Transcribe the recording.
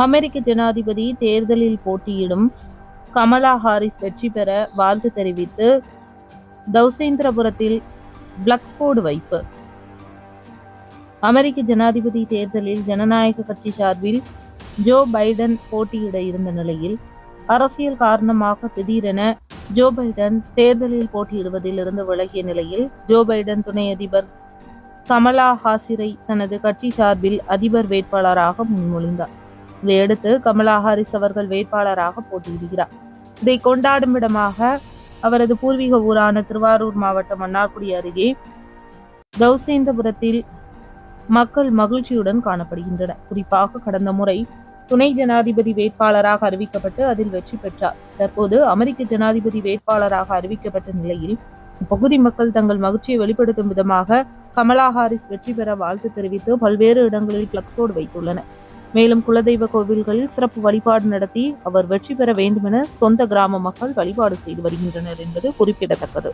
அமெரிக்க ஜனாதிபதி தேர்தலில் போட்டியிடும் கமலா ஹாரிஸ் வெற்றி பெற வாழ்த்து தெரிவித்து தௌசேந்திரபுரத்தில் பிளக்ஸ் போர்டு வைப்பு. அமெரிக்க ஜனாதிபதி தேர்தலில் ஜனநாயக கட்சி சார்பில் ஜோ பைடன் போட்டியிட இருந்த நிலையில் அரசியல் காரணமாக திடீரென ஜோ பைடன் தேர்தலில் போட்டியிடுவதில் இருந்து விலகிய நிலையில் ஜோ பைடன் துணை அதிபர் கமலா ஹாசிரை தனது கட்சி சார்பில் அதிபர் வேட்பாளராக முன்மொழிந்தார். இதையடுத்து கமலா ஹாரிஸ் அவர்கள் வேட்பாளராக போட்டியிடுகிறார். இதை கொண்டாடும் விதமாக அவரது பூர்வீக ஊரான திருவாரூர் மாவட்டம் மன்னார்குடி அருகே கௌசேந்தபுரத்தில் மக்கள் மகிழ்ச்சியுடன் காணப்படுகின்றனர். குறிப்பாக கடந்த முறை துணை ஜனாதிபதி வேட்பாளராக அறிவிக்கப்பட்டு அதில் வெற்றி பெற்றார். தற்போது அமெரிக்க ஜனாதிபதி வேட்பாளராக அறிவிக்கப்பட்ட நிலையில் இப்பகுதி மக்கள் தங்கள் மகிழ்ச்சியை வெளிப்படுத்தும் விதமாக கமலா ஹாரிஸ் வெற்றி பெற வாழ்த்து தெரிவித்து பல்வேறு இடங்களில் பிளக்ஸ்போர்டு வைத்துள்ளனர். மேலும் குலதெய்வ கோவில்களில் சிறப்பு வழிபாடு நடத்தி அவர் வெற்றி பெற வேண்டுமென சொந்த கிராம மக்கள் வழிபாடு செய்து வருகின்றனர் என்பது குறிப்பிடத்தக்கது.